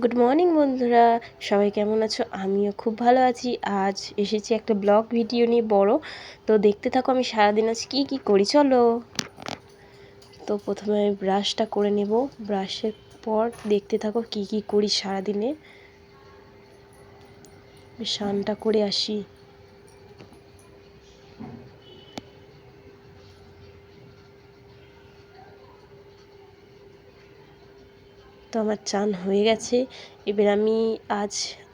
Good morning বন্ধুরা। সবাই কেমন আছো? আমিও খুব ভালো আছি। আজ এসেছি একটা ব্লগ ভিডিও নিয়ে বড়। তো দেখতে থাকো, আমি সারাদিন আজ কী কী করি, চলো। তো প্রথমে আমি ব্রাশটা করে নেব। ব্রাশের পর দেখতে থাকো কি কি করি সারাদিনে। স্নানটা করে আসি। তো আমার চান হয়ে গেছে। এবার আমি আজ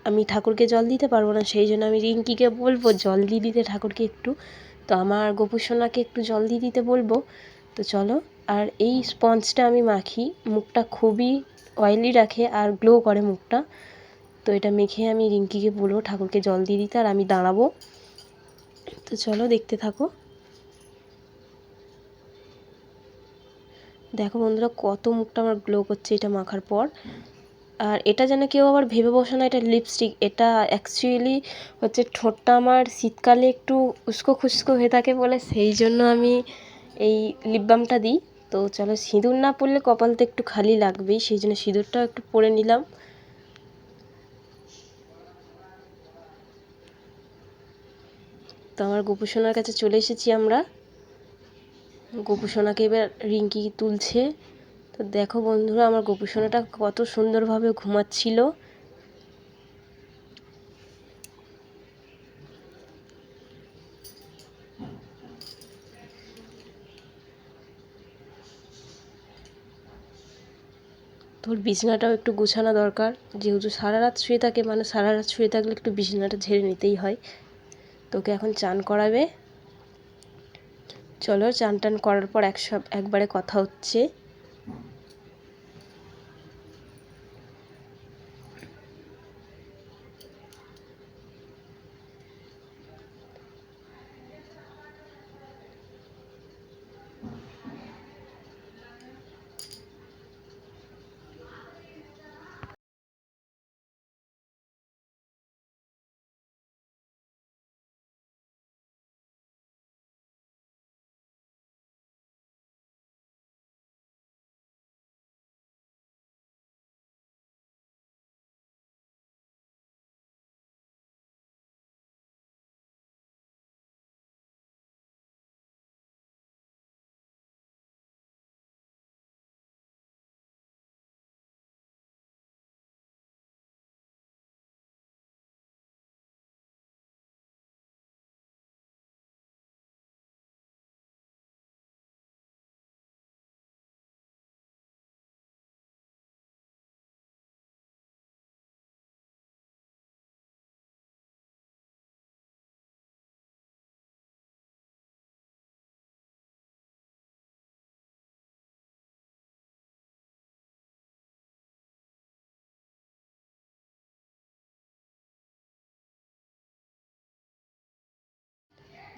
আমি ঠাকুরকে জল দিতে পারব না, সেই জন্য আমি রিঙ্কিকে বলব জল দিয়ে দিতে ঠাকুরকে একটু। তো আমার গোপুসোনাকে একটু জল দিয়ে দিতে বলব। তো চলো, আর এই স্পঞ্জটা আমি মাখি, মুখটা খুবই অয়েলি রাখে আর গ্লো করে মুখটা। তো এটা মেখে আমি রিঙ্কিকে বলব ঠাকুরকে জল দিয়ে দিতে আর আমি দাঁড়াবো। তো চলো দেখতে থাকো। দেখো বন্ধুরা, কত মুখটা আমার গ্লো করছে এটা মাখার পর। আর এটা যেন কেউ আবার ভেবে বসে না, এটা লিপস্টিক এটা অ্যাকচুয়ালি হচ্ছে ঠোঁটটা আমার শীতকালে একটু উস্কো খুস্কো হয়ে থাকে বলে সেই জন্য আমি এই লিপ বামটা দিই। তো চলো, সিঁদুর না পরলে কপালতে একটু খালি লাগবেই, সেই জন্য সিঁদুরটাও একটু পরে নিলাম। তো আমার গোপুসোনার কাছে চলে এসেছি আমরা। গোপুসোনাকে এবার রিঙ্কি তুলছে। তো দেখো বন্ধুরা, আমার গোপুসোনাটা কত সুন্দরভাবে ঘুমাচ্ছিল। তোর বিছানাটাও একটু গুছানো দরকার। যেহেতু সারা রাত শুয়ে থাকে মানে সারা রাত শুয়ে থাকলে একটু বিছানাটা ঝেড়ে নিতেই হয়। তোকে এখন চান করাবে। চলো চান টান করার পর এক সব একবারে কথা হচ্ছে।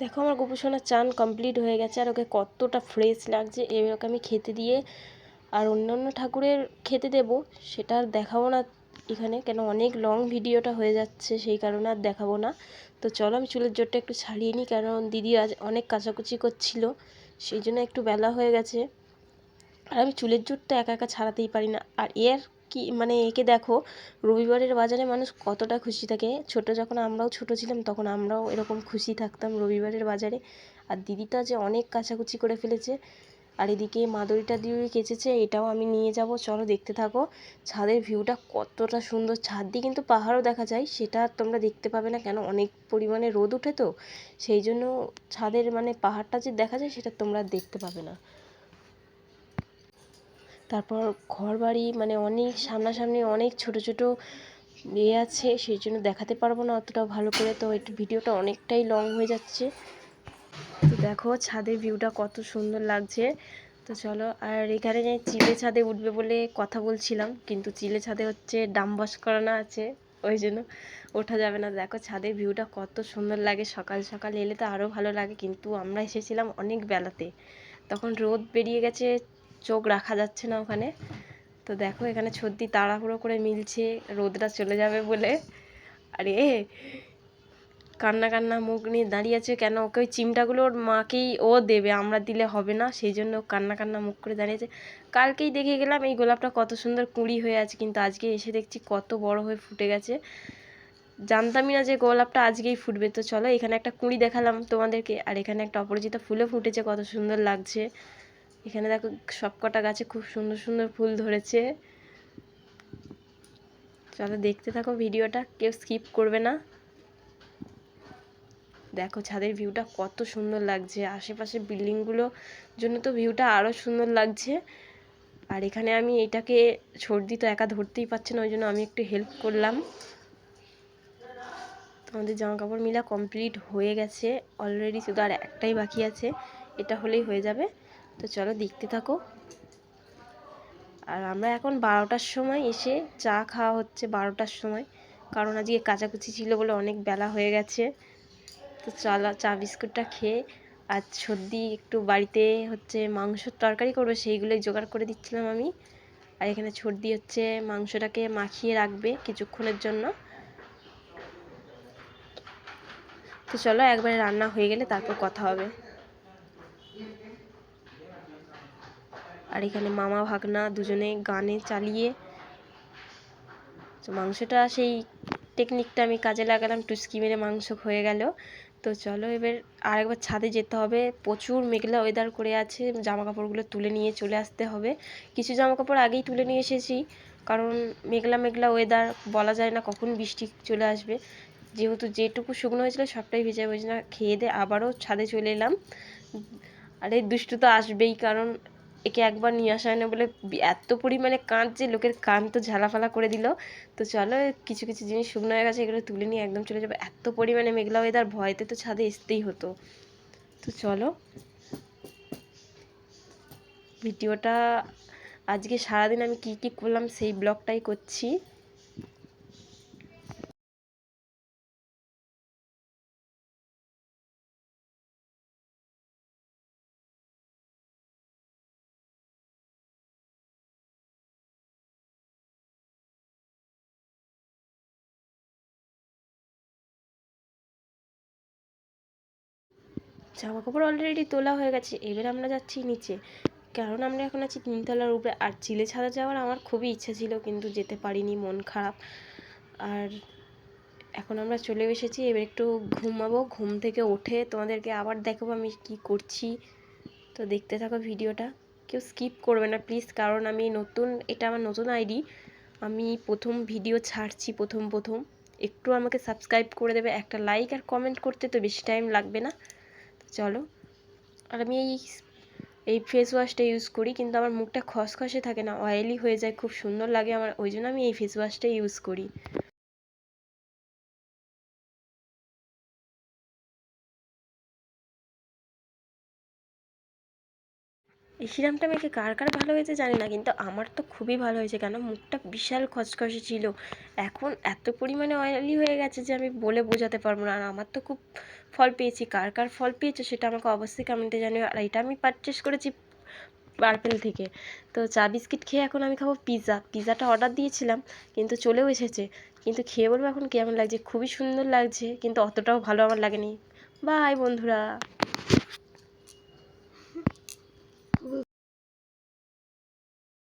দেখো আমার গোপুসোনার চান কমপ্লিট হয়ে গেছে আর ওকে কতটা ফ্রেশ লাগছে। এবার ওকে আমি খেতে দিয়ে আর অন্যান্য ঠাকুরের খেতে দেব, সেটা আর দেখাবো না এখানে, কেন অনেক লং ভিডিওটা হয়ে যাচ্ছে, সেই কারণে আর দেখাবো না। তো চলো আমি চুলের জোরটা একটু ছাড়িয়ে নিই কারণ দিদি আজ অনেক কাচাকুচি করছিল, সেই জন্য একটু বেলা হয়ে গেছে। আর আমি চুলের জোরটা একা একা ছাড়াতেই পারি না। আর এর কি মানে একে দেখো, রবিবারের বাজারে মানুষ কতটা খুশি থাকে। ছোট যখন আমরাও ছোট ছিলাম, তখন আমরাও এরকম খুশি থাকতাম রবিবারের বাজারে। আর দিদিটা যে অনেক কাচাকুচি করে ফেলেছে, আর এদিকে মাদুরিটা দিয়ে কেচেছে, এটাও আমি নিয়ে যাব, চলো দেখতে থাকো। ছাদের ভিউটা কতটা সুন্দর, ছাদ দিয়ে কিন্তু পাহাড়ও দেখা যায়, সেটা তোমরা দেখতে পাবে না কেন, অনেক পরিমাণে রোদ উঠে তো, সেই জন্য ছাদের মানে পাহাড়টা যে দেখা যায়, সেটা তোমরা দেখতে পাবে না। তারপর ঘর বাড়ি মানে অনেক সামনাসামনি অনেক ছোট ছোট ইয়ে আছে, সেই জন্য দেখাতে পারব না অতটা ভালো করে। তো একটু ভিডিওটা অনেকটাই লং হয়ে যাচ্ছে। তো দেখো ছাদের ভিউটা কত সুন্দর লাগছে। তো চলো, আর এখানে যে চিলে ছাদে উঠবে বলে কথা বলছিলাম, কিন্তু চিলে ছাদে হচ্ছে ডাম বস করানো আছে, ওই জন্য ওঠা যাবে না। দেখো ছাদের ভিউটা কত সুন্দর লাগে, সকাল সকাল এলে তো আরও ভালো লাগে, কিন্তু আমরা এসেছিলাম অনেক বেলাতে। তখন রোদ বেরিয়ে গেছে চোখ রাখা যাচ্ছে না ওখানে। তো দেখো এখানে সর্দি তাড়াহুড়ো করে মিলছে, রোদটা চলে যাবে বলে। আরে, কান্না কান্না মুখ নিয়ে দাঁড়িয়ে আছে কেন? ওকে ওই চিমটাগুলো ওর মাকেই ও দেবে, আমরা দিলে হবে না। সেই জন্য কান্না কান্না মুখ করে দাঁড়িয়েছে কালকেই দেখে গেলাম এই গোলাপটা কত সুন্দর কুঁড়ি হয়ে আছে, কিন্তু আজকে এসে দেখছি কত বড় হয়ে ফুটে গেছে। জানতামই না যে গোলাপটা আজকেই ফুটবে। তো চলো এখানে একটা কুঁড়ি দেখালাম তোমাদেরকে। আর এখানে একটা অপরাজিতা ফুলও ফুটেছে, কত সুন্দর লাগছে। এখানে দেখো সব কটা গাছে খুব সুন্দর সুন্দর ফুল ধরেছে। চলো দেখতে থাকো ভিডিওটা, কেউ স্কিপ করবে না। দেখো ছাদের ভিউটা কত সুন্দর লাগছে, আশেপাশে বিল্ডিংগুলো জন্য তো ভিউটা আরও সুন্দর লাগছে। আর এখানে আমি এটাকে সর্দি তো একা ধরতেই পারছে না, ওই জন্য আমি একটু হেল্প করলাম। আমাদের জামা কাপড় মিলা কমপ্লিট হয়ে গেছে অলরেডি শুধু আর একটাই বাকি আছে, এটা হলেই হয়ে যাবে। তো চলো দেখতে থাকো। আর আমরা এখন বারোটার সময় এসে চা খাওয়া হচ্ছে বারোটার সময়। কারণ আজকে কাচাকুচি ছিল বলে অনেক বেলা হয়ে গেছে। তো চালা চা বিস্কুটটা খেয়ে আর সর্দি একটু বাড়িতে হচ্ছে মাংসর তরকারি করবে সেইগুলোই জোগাড় করে দিচ্ছিলাম আমি। আর এখানে সর্দি হচ্ছে, মাংসটাকে মাখিয়ে রাখবে কিছুক্ষণের জন্য। তো চলো একবারে রান্না হয়ে গেলে তারপর কথা হবে। আর এখানে মামা ভাগনা দুজনে গানে চালিয়ে তো মাংসটা সেই টেকনিকটা আমি কাজে লাগালাম, টুসকি মেরে মাংস হয়ে গেল। তো চলো এবার আরেকবার ছাদে যেতে হবে। প্রচুর মেঘলা ওয়েদার করে আছে জামা কাপড়গুলো তুলে নিয়ে চলে আসতে হবে। কিছু জামা কাপড় আগেই তুলে নিয়ে এসেছি, কারণ মেঘলা মেঘলা ওয়েদার বলা যায় না কখন বৃষ্টি চলে আসবে। যেহেতু যেটুকু শুকনো হয়েছিল সবটাই ভেজে না, খেয়ে দিয়ে আবারও ছাদে চলে এলাম। আর দুষ্টু তো আসবেই, কারণ একে একবার নিয়ে আসা হয় না বলে এত পরিমাণে কাঁদছে, লোকের কান তো ঝালাফালা করে দিল। তো চলো, কিছু কিছু জিনিস শুকনো হয়ে গেছে, এগুলো তুলে নিয়ে একদম চলে যাবে। এত পরিমাণে মেঘলা ওয়েদার ভয়তে তো ছাদে আসতেই হতো। তো চলো, ভিডিওটা আজকে সারাদিন আমি কি কি করলাম সেই ব্লগটাই করছি। জামা কাপড় অলরেডি তোলা হয়ে গেছে, এবার আমরা যাচ্ছি নিচে। কারণ আমরা এখন আছি তিনতলার উপরে, আর চিলে ছাদে যাওয়ার আমার খুবই ইচ্ছা ছিল, কিন্তু যেতে পারিনি, মন খারাপ। আর এখন আমরা চলে এসেছি, এবার একটু ঘুমাবো, ঘুম থেকে উঠে তোমাদেরকে আবার দেখাবো আমি কি করছি। তো দেখতে থাকো ভিডিওটা, কেউ স্কিপ করবে না প্লিজ কারণ আমি নতুন, এটা আমার নতুন আইডি। আমি প্রথম ভিডিও ছাড়ছি, প্রথম প্রথম। একটু আমাকে সাবস্ক্রাইব করে দেবে, একটা লাইক আর কমেন্ট করতে তো বেশি টাইম লাগবে না। চলো। আর আমি এই এই ফেস ওয়াশটা ইউজ করি, কিন্তু আমার মুখটা খসখসে থাকে না অয়েলি হয়ে যায়, খুব সুন্দর লাগে আমার, ওই জন্য আমি এই ফেস ওয়াশটা ইউজ করি। এই সিরামটা মেখে কার কার ভালো হয়েছে জানি না, কিন্তু আমার তো খুবই ভালো হয়েছে কেন? মুখটা বিশাল খসখসে ছিল। এখন এত পরিমাণে অয়েলি হয়ে গেছে যে আমি বলে বোঝাতে পারব না। আর আমার তো খুব ফল পেয়েছি। কার কার ফল পেয়েছে সেটা আমাকে অবশ্যই কমেন্টে জানিও। আর এটা আমি পারচেস করেছি পার্পেল থেকে। তো চা বিস্কিট খেয়ে এখন আমি খাব পিৎজা পিৎজাটা অর্ডার দিয়েছিলাম, কিন্তু চলেও এসেছে। কিন্তু খেয়ে বলব এখন কেমন লাগছে? খুবই সুন্দর লাগছে, কিন্তু অতটাও ভালো আমার লাগেনি। বাই বন্ধুরা।